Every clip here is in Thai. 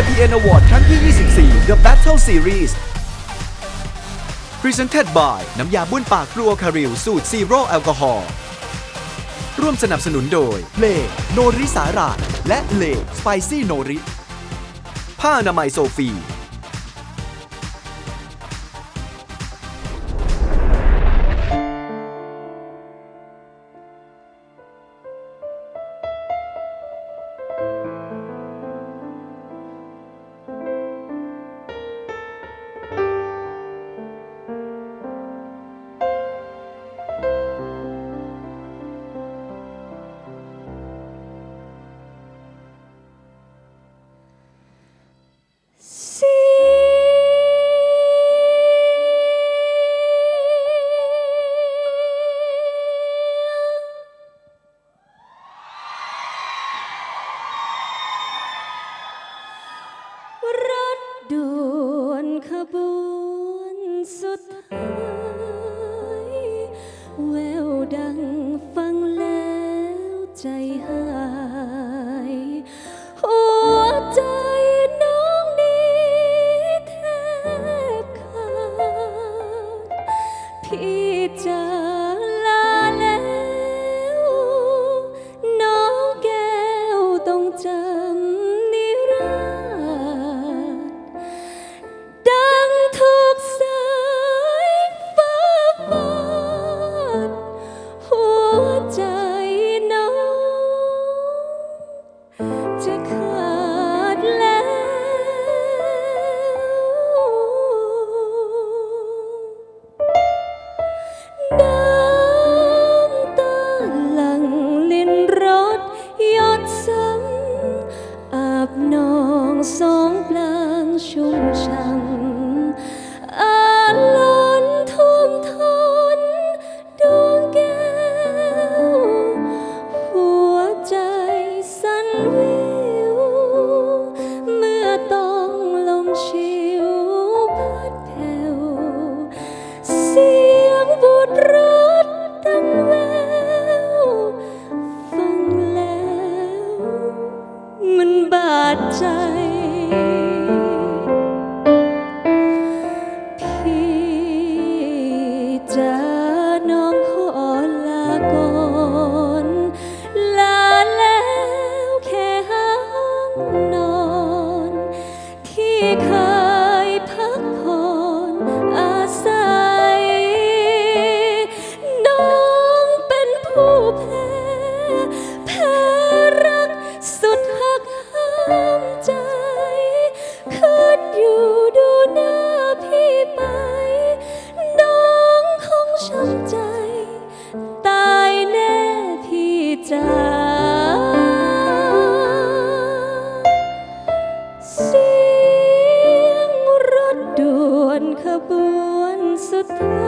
KPN Award ครั้งที่ 24 The Battle Series Presented by น้ำยาบ้วนปากครัวคาริลสูตรซีโร่แอลกอฮอล์ร่วมสนับสนุนโดยเลโนริสาหร่ายและเลสไปซี่โนริ ผ้าอนามัยโซฟี ด่วนขบวนสุดท้ายแววดังฟัง จะขาดแล้วน้ำตาหลั่งลินรถยอดซ้ำอาบนองสองปลางชุ่มช่ำ ล สุดท้าย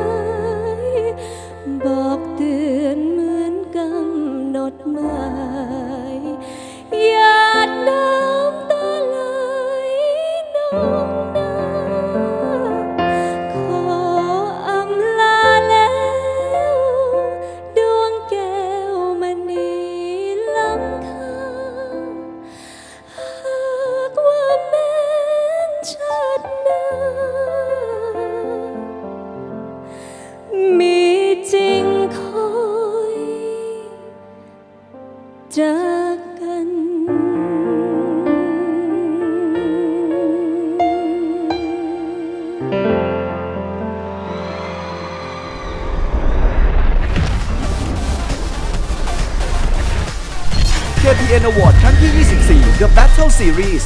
KPN Award ครั้งที่ 24 The Battle Series